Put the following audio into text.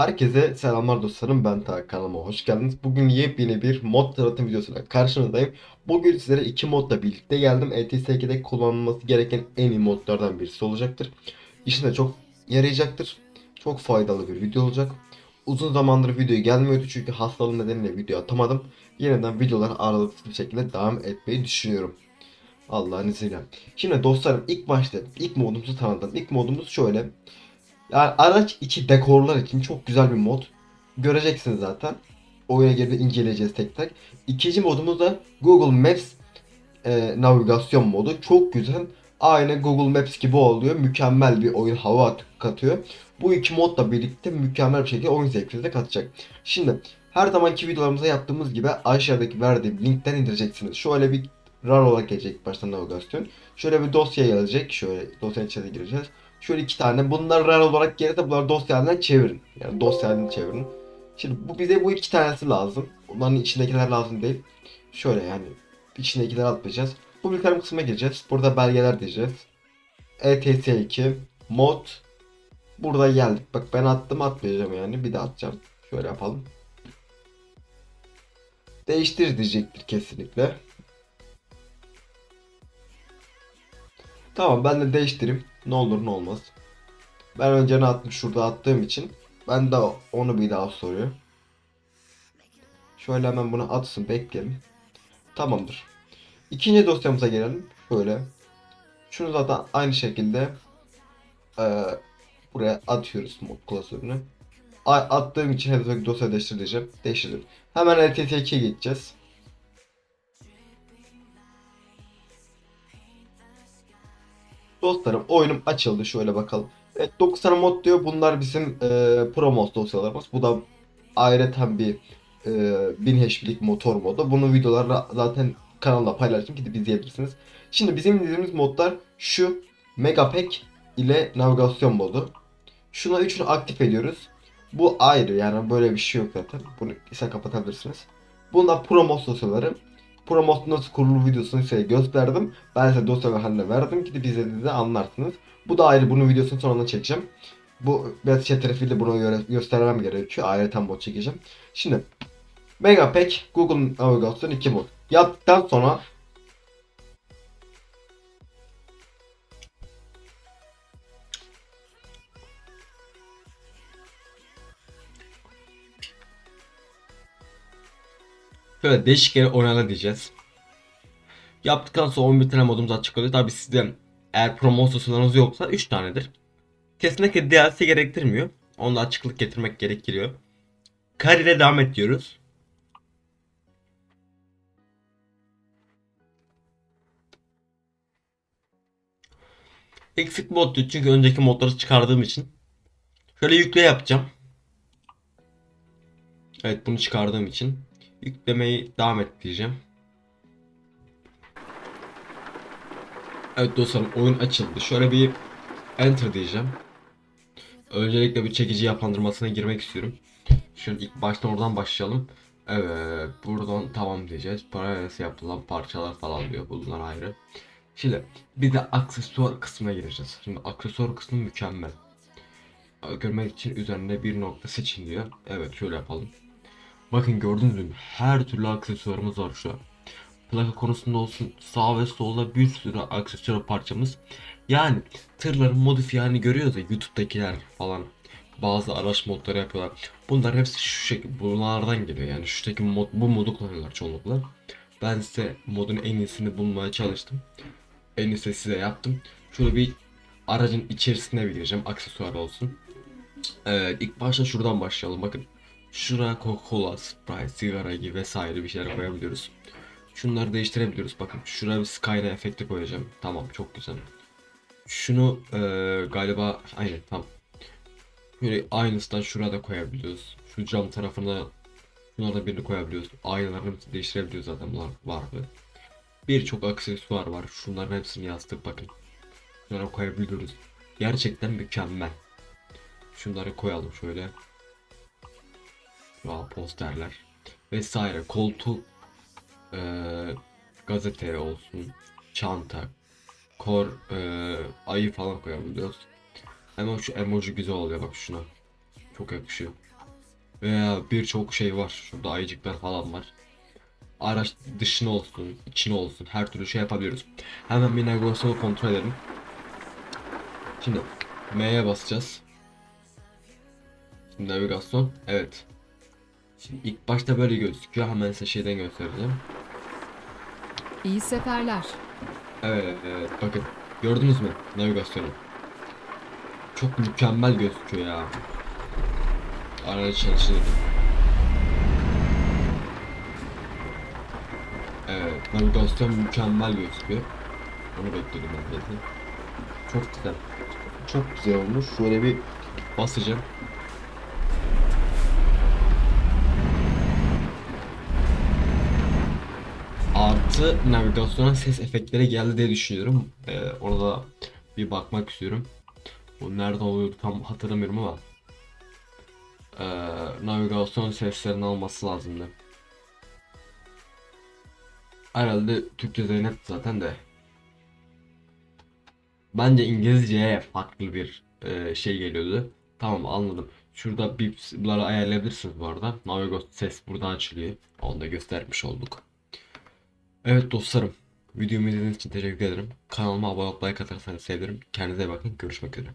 Herkese selamlar dostlarım ben Ta kanalıma hoş geldiniz. Bugün yepyeni bir mod tanıtım videosuyla karşınızdayım. Bugün sizlere iki modla birlikte geldim. E ETS2'de kullanılması gereken en iyi modlardan birisi olacaktır. İşine çok yarayacaktır. Çok faydalı bir video olacak. Uzun zamandır video gelmiyordu çünkü hastalığım nedeniyle video atamadım. Yeniden videolar aralıksız bir şekilde devam etmeyi düşünüyorum. Allah'ın izniyle. Şimdi dostlarım ilk başta ilk modumuzu tanıdım. İlk modumuz şöyle. Yani araç içi dekorlar için çok güzel bir mod. Göreceksiniz zaten. Oyuna girdi inceleyeceğiz tek tek. İkinci modumuz da Google Maps e, navigasyon modu. Çok güzel. Aynı Google Maps gibi oluyor. Mükemmel bir oyun hava at- katıyor. Bu iki modla birlikte mükemmel bir şekilde oyun zevkinize katacak. Şimdi her zamanki videolarımızda yaptığımız gibi aşağıdaki verdiğim linkten indireceksiniz. Şöyle bir RAR olarak gelecek ilk başta navigasyon. Şöyle bir dosya gelecek. Şöyle dosyanın içine gireceğiz. Şöyle iki tane. Bunlar RAR olarak gelirse bunları dosya haline çevirin. Yani dosya haline çevirin. Şimdi bu bize bu iki tanesi lazım. Onların içindekiler lazım değil. Şöyle yani içindekileri atmayacağız. Bu bilgilerim kısmına gireceğiz. Burada belgeler diyeceğiz. E ETS2 mod Burada geldik. Bak ben attım atmayacağım yani. Bir de atacağım. Şöyle yapalım. Değiştir diyecektir kesinlikle. Tamam ben de değiştireyim. Ne olur ne olmaz. Ben önce ne attım şurada attığım için. Ben de onu bir daha soruyor. Şöyle hemen bunu atsın bekleyelim. Tamamdır. İkinci dosyamıza gelelim. Şöyle. Şunu zaten aynı şekilde eee, buraya atıyoruz mod klasörünü. A- Attığım için hedefdeki dosya değiştir diyeceğim. Değiştirdim. Hemen LTT2'ye geçeceğiz. Dostlarım oyunum açıldı. Şöyle bakalım. Evet 9 tane mod diyor. Bunlar bizim e, Pro dosyalarımız. Bu da ayrıca bir e, 1000 HP'lik motor modu. Bunu videolarla zaten kanalda paylaştım. Gidip izleyebilirsiniz. Şimdi bizim izlediğimiz modlar şu Megapack ile navigasyon modu. Şuna üçünü aktif ediyoruz. Bu ayrı yani böyle bir şey yok zaten. Bunu ise kapatabilirsiniz. Bunlar Pro mod dosyaları. Pro mod nasıl kurulur videosunu size gösterdim. Ben size dosya haline verdim. Gidip izlediğinizde anlarsınız. Bu da ayrı. Bunun videosunu sonradan çekeceğim. Bu biraz çetrefilli bunu göre, göstermem gerekiyor. Ayrıca mod çekeceğim. Şimdi Megapack Google Navigasyon 2 mod. Yaptıktan sonra Şöyle değişik yere oynana diyeceğiz. Yaptıktan sonra 11 tane modumuz açık oluyor. Tabi sizde eğer promosyonlarınız yoksa 3 tanedir. Kesinlikle DLC gerektirmiyor. Onda açıklık getirmek gerekiyor. Kariyere devam et diyoruz. Eksik mod diyor çünkü önceki modları çıkardığım için. Şöyle yükle yapacağım. Evet bunu çıkardığım için. Yüklemeyi devam et diyeceğim. Evet dostlarım oyun açıldı. Şöyle bir enter diyeceğim. Öncelikle bir çekici yapılandırmasına girmek istiyorum. Şöyle ilk baştan oradan başlayalım. Evet buradan tamam diyeceğiz. Paralelesi yapılan parçalar falan diyor. Bunlar ayrı. Şimdi bir de aksesuar kısmına gireceğiz. Şimdi aksesuar kısmı mükemmel. Görmek için üzerinde bir nokta seçin diyor. Evet şöyle yapalım. Bakın gördüğünüz gibi her türlü aksesuarımız var şu an. Plaka konusunda olsun sağ ve solda bir sürü aksesuar parçamız. Yani tırların modifiye halini görüyoruz ya YouTube'dakiler falan. Bazı araç modları yapıyorlar. Bunlar hepsi şu şekilde bunlardan geliyor yani şu şekilde mod, bu modu kullanıyorlar çoğunlukla. Ben size modun en iyisini bulmaya çalıştım. En iyisini size yaptım. Şöyle bir aracın içerisine bir gireceğim aksesuar olsun. Evet ilk başta şuradan başlayalım bakın. Şuraya Coca-Cola, Sprite, sigara gibi vesaire bir şeyler koyabiliyoruz. Şunları değiştirebiliyoruz. Bakın şuraya bir Skyline efekti koyacağım. Tamam çok güzel. Şunu eee, galiba aynen tamam. Böyle aynısından şuraya da koyabiliyoruz. Şu cam tarafına şunlardan birini koyabiliyoruz. Aynalarını değiştirebiliyoruz zaten bunlar vardı. Birçok aksesuar var. Şunların hepsini yazdık bakın. Şunlara koyabiliyoruz. Gerçekten mükemmel. Şunları koyalım şöyle. Posterler vesaire koltuk eee, gazete olsun çanta kor eee, ayı falan koyabiliyoruz ama şu emoji güzel oluyor bak şuna çok yakışıyor Veya birçok şey var. Şurada ayıcıklar falan var. Araç dışına olsun, içine olsun her türlü şey yapabiliyoruz. Hemen bir navigasyonu kontrol edelim. Şimdi M'ye basacağız. Navigasyon evet. Şimdi ilk başta böyle gözüküyor. Hemen size şeyden göstereceğim. İyi seferler. Evet, evet bakın gördünüz mü navigasyonu? Çok mükemmel gözüküyor ya. Aracı çalıştırdım. Evet navigasyon mükemmel gözüküyor. Onu bekliyordum ben zaten. Çok güzel. Çok güzel olmuş. Şöyle bir basacağım. Artı navigasyona ses efektleri geldi diye düşünüyorum. Ee, orada bir bakmak istiyorum. Bu nerede oluyordu tam hatırlamıyorum ama. Ee, navigasyon seslerini alması lazımdı. Herhalde Türkçe Zeynep zaten de. Bence İngilizceye farklı bir e, şey geliyordu. Tamam anladım. Şurada bips'ları ayarlayabilirsiniz bu arada. Navigasyon ses burada açılıyor. Onu da göstermiş olduk. Evet dostlarım. Videomu izlediğiniz için teşekkür ederim. Kanalıma abone olup like atarsanız sevinirim. Kendinize iyi bakın. Görüşmek üzere.